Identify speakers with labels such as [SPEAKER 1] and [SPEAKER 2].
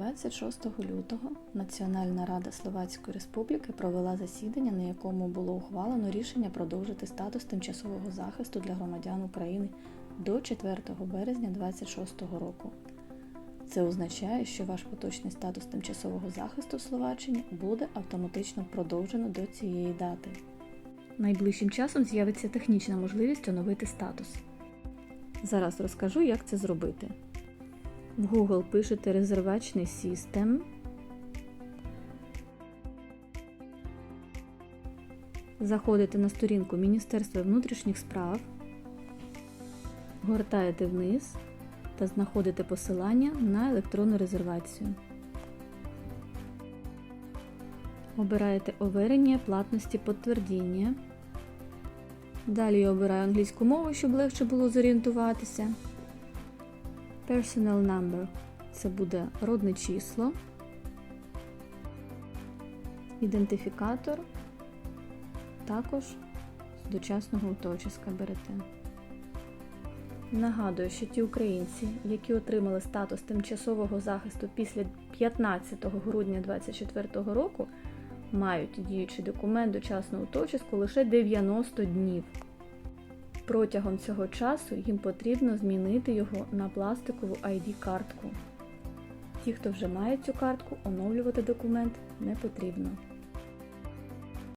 [SPEAKER 1] 26 лютого Національна рада Словацької Республіки провела засідання, на якому було ухвалено рішення продовжити статус тимчасового захисту для громадян України до 4 березня 2026 року. Це означає, що ваш поточний статус тимчасового захисту в Словаччині буде автоматично продовжено до цієї дати. Найближчим часом з'явиться технічна можливість оновити статус. Зараз розкажу, як це зробити. В Google пишете резервачний System. Заходите на сторінку Міністерства внутрішніх справ, гортаєте вниз та знаходите посилання на електронну резервацію. Обираєте оверення платності підтвердження. Далі я обираю англійську мову, щоб легше було зорієнтуватися. Personal number це буде родне число, ідентифікатор, також з дочасного уточиска берете. Нагадую, що ті українці, які отримали статус тимчасового захисту після 15 грудня 2024 року, мають діючий документ дочасного уточиску лише 90 днів. Протягом цього часу їм потрібно змінити його на пластикову ID-картку. Ті, хто вже має цю картку, оновлювати документ не потрібно.